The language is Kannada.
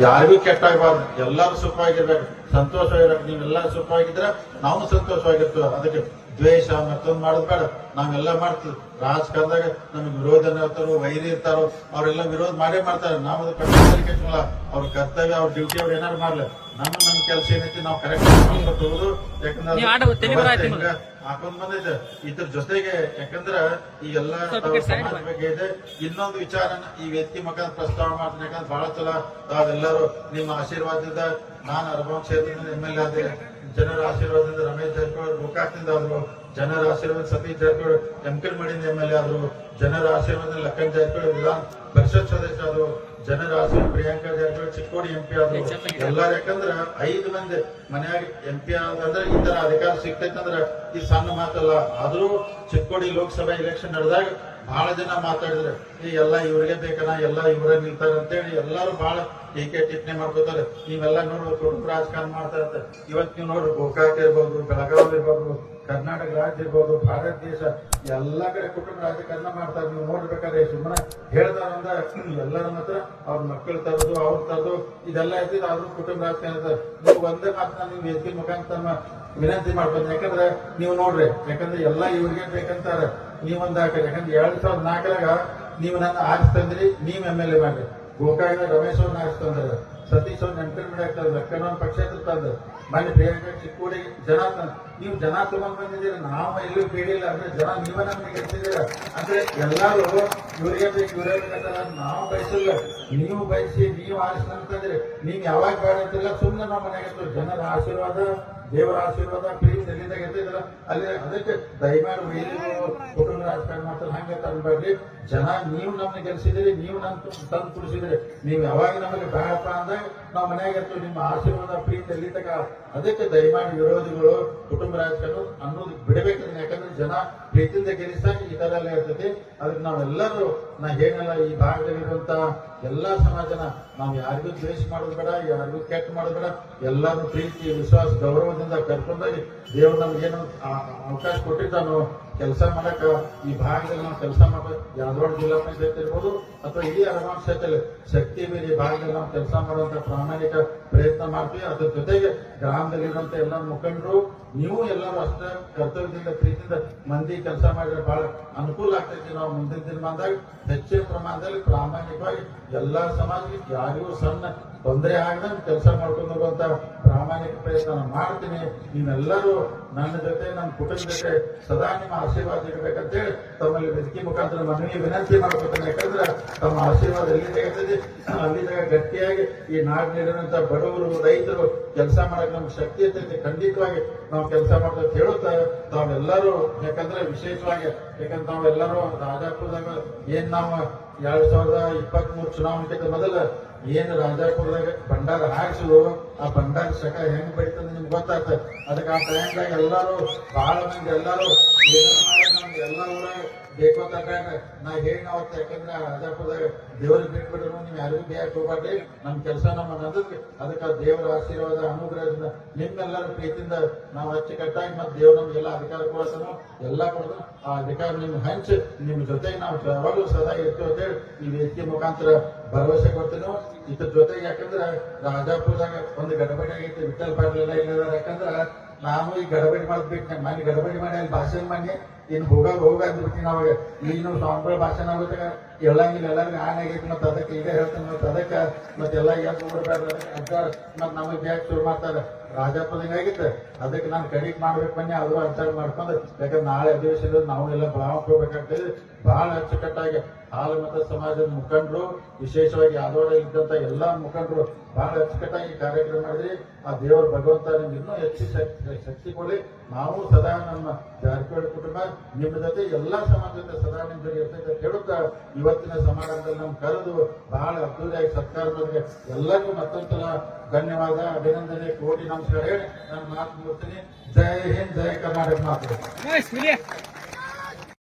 ಯಾರಿಗೂ ಕೆಟ್ಟಾಗಬಾರ್ದು. ಎಲ್ಲರೂ ಸುಖವಾಗಿರ್ಬೇಕು. ಸಂತೋಷವಾಗಿರ್ಬೇಕು. ನೀವೆಲ್ಲ ಸುಖವಾಗಿದ್ರೆ ನಾವು ಸಂತೋಷವಾಗಿರ್ತೀವಿ. ಅದಕ್ಕೆ ದ್ವೇಷ ಮತ್ತೊಂದು ಮಾಡೋದು ಬೇಡ. ನಾವೆಲ್ಲ ಮಾಡ್ತೀವಿ. ರಾಜಕಾರಣದಾಗ ನಮಗೆ ವಿರೋಧನ ಇರ್ತಾರೋ ವೈರಿ ಇರ್ತಾರೋ ಅವರೆಲ್ಲ ವಿರೋಧ ಮಾಡೇ ಮಾಡ್ತಾರೆ. ನಾವು ಅದು ಕಟ್ಟಲ್ಲ ಅವ್ರ ಕರ್ತವ್ಯ ಅವ್ರ ಡ್ಯೂಟಿ ಅವ್ರು ಏನಾರು ಮಾಡ್ಲಿ. ನಮ್ಮ ನಮ್ಮ ಕೆಲಸ ಏನೈತಿ ನಾವು ಕರೆಕ್ಟ್ ಯಾಕಂದ್ರೆ. ಹಾಕೊಂಡ್ ಬಂದೈತೆ. ಇದ್ರ ಜೊತೆಗೆ ಯಾಕಂದ್ರ ಈ ಎಲ್ಲ ಸ್ವಲ್ಪ ತಾವು ಈ ಕಡೆ side ಸಮಾಜ ಮಾಡಿ. ಬಗ್ಗೆ ಇದೆ. ಇನ್ನೊಂದು ವಿಚಾರ ಈ ವ್ಯಕ್ತಿ ಮುಖಾಂತರ ಪ್ರಸ್ತಾವ ಮಾಡ್ತೀನಿ. ಯಾಕಂದ್ರೆ ಬಹಳ ಚಲೋ ತಾವೆಲ್ಲರೂ ನಿಮ್ಮ ಆಶೀರ್ವಾದದಿಂದ ನಾನು ಅರಬಾನ್ ಕ್ಷೇತ್ರದಿಂದ ಎಂ ಎಲ್ ಎ ಆದೆ ಜನರ ಆಶೀರ್ವಾದದಿಂದ ರಮೇಶ್ ಜಾರಕಿಹೊಳಿ ಗೋಕಾಕ್ನಿಂದ ಆದ್ರು ಜನರ ಆಶೀರ್ವಾದ ಸತೀಶ್ ಜಾರಕಿಹೊಳಿ ಎಂಕಲ್ ಮಾಡಿದ ಎಂ ಎಲ್ ಎ ಆದ್ರು ಜನರ ಆಶೀರ್ವಾದ ಲಕ್ಕನ್ ಜಾರಕಿಹೊಳಿ ವಿಧಾನ ಪರಿಷತ್ ಸದಸ್ಯ ಆದರು ಜನರ ಆಶೀರ್ವಾದ ಪ್ರಿಯಾಂಕಾ ಜಾರಕಿಹೊಳಿ, ಚಿಕ್ಕೋಡಿ ಎಂ ಪಿ ಆದ್ರು. ಎಲ್ಲಾರು ಯಾಕಂದ್ರ ಐದು ಮಂದಿ ಮನೆಯಾಗ ಎಂ ಪಿ ಆದ್ರೆ ಈ ತರ ಅಧಿಕಾರ ಸಿಗ್ತೈತಂದ್ರ ಈ ಸಣ್ಣ ಮಾತಲ್ಲ. ಆದರೂ ಚಿಕ್ಕೋಡಿ ಲೋಕಸಭಾ ಎಲೆಕ್ಷನ್ ನಡೆದಾಗ ಬಹಳ ಜನ ಮಾತಾಡಿದ್ರೆ ಈ ಎಲ್ಲ ಇವ್ರಿಗೆ ಬೇಕನ, ಎಲ್ಲ ಇವರೇ ನಿಲ್ತಾರೆ ಅಂತೇಳಿ ಎಲ್ಲಾರು ಬಹಳ ಟೀಕೆ ಟಿಪ್ಪಣಿ ಮಾಡ್ಕೋತಾರೆ. ನೀವೆಲ್ಲ ನೋಡ್ಬೇಕು ಕುಟುಂಬ ರಾಜಕಾರಣ ಮಾಡ್ತಾರೆ ಇವತ್ತು ನೀವು ನೋಡ್ರಿ ಗೋಕಾಕ್ ಇರ್ಬೋದು, ಬೆಳಗಾವಿ ಇರ್ಬೋದು ಕರ್ನಾಟಕ ರಾಜ್ಯ ಇರ್ಬೋದು, ಭಾರತ ದೇಶ, ಎಲ್ಲ ಕಡೆ ಕುಟುಂಬ ರಾಜಕಾರಣ ಮಾಡ್ತಾರೆ ನೀವು ನೋಡ್ಬೇಕಾದ್ರೆ ಸುಮ್ಮನೆ ಹೇಳ್ತಾರಂದ್ರ ಎಲ್ಲರ ಹತ್ರ ಅವ್ರ ಮಕ್ಕಳು ತರೋದು, ಅವ್ರ ತರೋದು, ಇದೆಲ್ಲ ಇರ್ತಿದ್ರೆ ಆದ್ರೂ ಕುಟುಂಬ ರಾಜಕಾರಣ. ನೀವು ಒಂದೇ ಮಾತನ್ನ ನೀವು ವೇದಿಕೆ ಮುಖಾಂತರ ವಿನಂತಿ ಮಾಡ್ಬೋದು. ಯಾಕಂದ್ರೆ ನೀವು ನೋಡ್ರಿ, ಯಾಕಂದ್ರೆ ಎಲ್ಲ ಇವ್ರಿಗೆ ಬೇಕಂತಾರೆ. ನೀವೊಂದು ಹಾಕಿ ಯಾಕಂದ್ರೆ ಎರಡ್ ಸಾವಿರದ ನಾಲ್ಕರಾಗ ನೀವು ನನ್ನ ಆರಿಸ್ತಂದ್ರಿ ನೀವು ಎಂ ಎಲ್ ಎ ಮಾಡ್ರಿ. ಗೋಕಾಕ ರಮೇಶ್ ಅವ್ರನ್ನ ಆರಿಸ್ತಂದ್ರ ಸತೀಶ್ ಅವ್ರ ನೆನಪಿನ ಆಗ್ತದೆ ಪಕ್ಷ ಪಕ್ಷೇತರ ತಂದ ಮನೆ ಬೇರೆ ಚಿಕ್ಕೋಡಿ ಜನ ನೀವು ಜನ ತಗೊಂಡ್ ಬಂದಿದ್ದೀರ, ನಾವು ಎಲ್ಲೂ ಕೇಳಿಲ್ಲ ಅಂದ್ರೆ ಜನ ನೀವ ನಮ್ಗೆ ಗೆಲ್ಸಿದ್ದೀರ ಅಂದ್ರೆ ಎಲ್ಲಾರು ಇವ್ರಿಗೆ ಬೇಕು, ಇವರೇ ಬೇಕಂತಾರ ನಾವು ಬಯಸಿಲ್ಲ. ನೀವು ಬಯಸಿ, ನೀವು ಆರಿಸ್ತಂತಂದ್ರೆ ನೀವು ಯಾವಾಗ ಬೇಡ ಅಂತಿಲ್ಲ ಸುಮ್ಮನೆ ನಮ್ಮ ಮನೆಗೆ. ಜನರ ಆಶೀರ್ವಾದ ದೇವರ ಆಶೀರ್ವಾದ ಪ್ಲೀಸ್ ಎಲ್ಲಿದಾಗ ಇರ್ತಿದ್ರ ಅಲ್ಲಿ ಅದಕ್ಕೆ ದಯಮಾಡಿ ವೈದ್ಯರು ಕುಟುಂಬ ರಾಜಕಾರಣ ಮಾಡ್ತಾರೆ, ಹಂಗೆ ತಂದ್ಬೇಡ್ರಿ ಜನ, ನೀವು ನಮ್ಮ ಗೆಲ್ಸಿದಿರಿ ನೀವು ನಮ್ ತಂದು ಕುಡಿಸಿದ್ರಿ ನೀವು ಯಾವಾಗ ನಮಗೆ ಬೇಡಪ್ಪ ಅಂದಾಗ ನಾವು ಮನೆಯಾಗ ಇರ್ತೀವಿ. ನಿಮ್ಮ ಆಶೀರ್ವಾದ ಪ್ರೀತಿ ಎಲ್ಲಿ ತಕ ಅದಕ್ಕೆ ದಯಮಾಡಿ ವಿರೋಧಿಗಳು, ಕುಟುಂಬ ರಾಜಕಾರಣ ಅನ್ನೋದು ಬಿಡಬೇಕು ಯಾಕಂದ್ರೆ ಜನ ಪ್ರೀತಿಯಿಂದ ಗೆಲ್ಲಿಸಾಗಿ ಈ ತರ ಎಲ್ಲ ಇರ್ತೈತಿ ಅದಕ್ಕೆ ನಾವೆಲ್ಲರೂ, ನಾ ಹೇಳಲ್ಲ, ಈ ಭಾಗದಲ್ಲಿರುವಂತಹ ಎಲ್ಲಾ ಸಮಾಜನ, ನಾವು ಯಾರಿಗೂ ದ್ವೇಷ ಮಾಡೋದು ಬೇಡ, ಯಾರಿಗೂ ಕೆಟ್ಟ ಮಾಡೋದು ಬೇಡ. ಎಲ್ಲಾರು ಪ್ರೀತಿ, ವಿಶ್ವಾಸ, ಗೌರವದಿಂದ ಕರ್ಕೊಂಡೋಗಿ ದೇವ್ರು ನಮ್ಗೇನು ಅವಕಾಶ ಕೊಟ್ಟಿದ್ದಾನೋ, ಕೆಲಸ ಮಾಡಕ, ಈ ಭಾಗದಲ್ಲಿ ನಾವು ಕೆಲಸ ಮಾಡಬೇಕು ಯಾದವಾಡ ಜಿಲ್ಲಾ ಪಂಚಾಯತ್ ಇರ್ಬೋದು, ಅಥವಾ ಇಡೀ ಅರಮಾನ್ ಕ್ಷೇತ್ರದಲ್ಲಿ ಶಕ್ತಿ ಮೀರಿ ಭಾಗದಲ್ಲಿ ನಾವು ಕೆಲಸ ಮಾಡುವಂತ ಪ್ರಾಮಾಣಿಕ ಪ್ರಯತ್ನ ಮಾಡ್ತೀವಿ. ಅದ್ರ ಜೊತೆಗೆ ಗ್ರಾಮದಲ್ಲಿರುವಂತ ಎಲ್ಲ ಮುಖಂಡರು, ನೀವು ಎಲ್ಲರೂ ಅಷ್ಟೇ ಕರ್ತವ್ಯದಿಂದ, ಪ್ರೀತಿಯಿಂದ ಮಂದಿ ಕೆಲಸ ಮಾಡಿದ್ರೆ ಬಹಳ ಅನುಕೂಲ ಆಗ್ತೈತಿ ನಾವು ಮುಂದಿನ ದಿನಮಾನದಾಗ. ಹೆಚ್ಚಿನ ಪ್ರಮಾಣದಲ್ಲಿ ಪ್ರಾಮಾಣಿಕವಾಗಿ ಎಲ್ಲಾ ಸಮಾಜಕ್ಕೆ ಯಾರಿಗೂ ಸಣ್ಣ ತೊಂದರೆ ಆಗದಂಗೆ ಕೆಲಸ ಮಾಡ್ಕೊಂಡು ಪ್ರಾಮಾಣಿಕ ಪ್ರಯತ್ನ ಮಾಡ್ತೀನಿ. ನೀವೆಲ್ಲರೂ ನನ್ನ ಜೊತೆ, ನನ್ನ ಕುಟುಂಬ ಜೊತೆ ಸದಾ ನಿಮ್ಮ ಆಶೀರ್ವಾದ ಇರಬೇಕಂತೇಳಿ ತಮ್ಮಲ್ಲಿ ವೇದಿಕೆ ಮುಖಾಂತರ ಮನವಿ ವಿನಂತಿ ಮಾಡ್ಕೊತೇನೆ ಯಾಕಂದ್ರೆ ತಮ್ಮ ಆಶೀರ್ವಾದ ಎಲ್ಲಿ ತೆಗೆದಿದೆ ಅಲ್ಲಿ ಗಟ್ಟಿಯಾಗಿ ಈ ನಾಡಿನಲ್ಲಿರುವಂತ ಬಡವರು, ರೈತರು ಕೆಲಸ ಮಾಡಕ್ ನಮ್ಗೆ ಶಕ್ತಿ ಇರ್ತೈತಿ. ಖಂಡಿತವಾಗಿ ನಾವು ಕೆಲಸ ಮಾಡ್ತೇವೆ ಹೇಳುತ್ತಾ ತಾವೆಲ್ಲರೂ, ಯಾಕಂದ್ರೆ ವಿಶೇಷವಾಗಿ, ಯಾಕಂದ್ರೆ ನಾವೆಲ್ಲರೂ ರಾಜಾಪುರದಾಗ ಏನ್ ನಾವು ಎರಡ್ ಸಾವಿರದ ಇಪ್ಪತ್ತ್ ಮೂರು ಮೊದಲ ಏನ್ ರಾಜಾಪುರದಾಗ ಭಂಡಾರ ಹಾಕ್ಸಿದ್ರು ಆ ಭಂಡಾರ ಶಕ ಹೆಂಗ್ ಬೈತದ ನಿಮ್ಗೆ ಗೊತ್ತಾಗ್ತದೆ ಅದಕ್ಕೆ ಆ ಟೈಮ್ದಾಗ ಎಲ್ಲರೂ ಬಹಳ ಮಂದಿ ಎಲ್ಲರೂ ಎಲ್ಲ ಊರಾಗ ಬೇಕು ನಾ ಹೇಳಿ ನಾವು ಯಾಕಂದ್ರೆ ರಾಜಾಪುರದಾಗ ದೇವ್ರಿಗೆ ಬಿಟ್ಬಿಟ್ರು ನೀವು ಯಾರಿಗೂ ಬೇಯಕ್ ಹೋಗ್ಬೇಡ್ರಿ ನಮ್ಮ ಕೆಲಸ ನಮ್ಮ ನಂದಕ್ಕೆ ಅದಕ್ಕೆ ದೇವರ ಆಶೀರ್ವಾದ, ಅನುಗ್ರಹದಿಂದ ನಿಮ್ಮೆಲ್ಲರ ಪ್ರೀತಿಯಿಂದ ನಾವು ಅಚ್ಚುಕಟ್ಟಾಗಿ ಮತ್ತೆ ದೇವ್ರ ನಮ್ಗೆಲ್ಲ ಅಧಿಕಾರ ಕೊಡಸನು ಎಲ್ಲ ಕೊಡೋದು ಆ ಅಧಿಕಾರ ನಿಮ್ ಹಂಚಿ ನಿಮ್ಮ ಜೊತೆಗೆ ನಾವು ಯಾವಾಗಲೂ ಸದಾ ಇರ್ತೀವಿ ಅಂತೇಳಿ ಈ ವೇದಿಕೆ ಮುಖಾಂತರ ಭರವಸೆ ಕೊಡ್ತೀನಿ. ಇದ್ರ ಜೊತೆಗೆ ಯಾಕಂದ್ರೆ ರಾಜಾಪುರದಾಗ ಒಂದು ಗಡಬಡಿ ಆಗೈತಿ ವಿಠಲ್ ಎಲ್ಲ ಇಲ್ಲಿದಾರೆ. ಯಾಕಂದ್ರೆ ನಾನು ಈ ಗಡಬಡಿ ಮಾಡ್ಬೇಕು, ಮನೆ ಗಡಬಡಿ ಮಾಡಿ ಅಲ್ಲಿ ಮಾಡಿ ಇನ್ ಹೋಗಾಗ ಹೋಗ ಅಂದ್ಬಿಡ್ತೀನಿ ಅವಾಗ ಈಗ ನಾವು ಸ್ವಾಮಿಗಳ ಭಾಷಣ ಆಗುತ್ತೆ ಎಲ್ಲಂಗಿಲ್ಲ ಎಲ್ಲರಿಗೂ ಆನ್ ಆಗೈತಿ ಮತ್ತೆ ಅದಕ್ಕೆ ಈಗ ಹೇಳ್ತೇನೆ. ಮತ್ತೆ ಅದಕ್ಕೆ ಮತ್ತೆ ಎಲ್ಲ ಯಾಕೆ ಅಜ್ಜ ಮತ್ತೆ ನಮಗೆ ಬ್ಯಾಗ್ ಶುರು ಮಾಡ್ತಾರೆ. ರಾಜಾಪುರದಂಗ ಆಗಿತ್ತು ಅದಕ್ಕೆ ನಾನು ಕಡಿಕ್ ಮಾಡ್ಬೇಕು ಬನ್ನಿ. ಅದು ಅಂತ ಮಾಡ್ಕೊಂಡು, ಯಾಕಂದ್ರೆ ನಾಳೆ ಅಧಿವೇಶನದಲ್ಲಿ ನಾವು ಎಲ್ಲ ಭಾವಕ್ಕೆ ಹೋಗ್ಬೇಕಾಗ್ತದೆ. ಬಹಳ ಅಚ್ಚುಕಟ್ಟಾಗಿ ಹಾಲು ಸಮಾಜದ ಮುಖಂಡರು, ವಿಶೇಷವಾಗಿ ಯಾದವಾಡ ಇದ್ದಂತ ಎಲ್ಲಾ ಮುಖಂಡರು ಬಹಳ ಅಚ್ಚುಕಟ್ಟಾಗಿ ಕಾರ್ಯಕ್ರಮ ಮಾಡಿದ್ರಿ. ಆ ದೇವರ ಭಗವಂತ ನಿಮ್ಗೆ ಇನ್ನೂ ಹೆಚ್ಚು ಶಕ್ತಿ ಶಕ್ತಿ ಕೊಡಿ. ನಾವು ಸದಾ ನಮ್ಮ ಜಾರಕಿಹೊಳಿ ಕುಟುಂಬ, ನಿಮ್ಮ ಜೊತೆ ಎಲ್ಲಾ ಸಮಾಜದ ಸದಾ ನಿಮ್ಮ ಜೊತೆ ಇರ್ತೈತೆ ಕೇಳುತ್ತಾ ಇವತ್ತಿನ ಸಮಾರಂಭದಲ್ಲಿ ನಾವು ಕರೆದು ಬಹಳ ಅದ್ದೂರಿಯಾಗಿ ಸತ್ಕಾರ ಮಾಡಿದ್ರೆ. ಎಲ್ಲರಿಗೂ ಮತ್ತೊಂದ್ಸಲ ಧನ್ಯವಾದ, ಅಭಿನಂದನೆ, ಕೋಟಿ ನಮಸ್ಕಾರ ಹೇಳಿ ನಾನು ಮಾತು ಮುಗಿಸ್ತೀನಿ. ಜೈ ಹಿಂದ್, ಜೈ ಕರ್ನಾಟಕ ಮಾತು.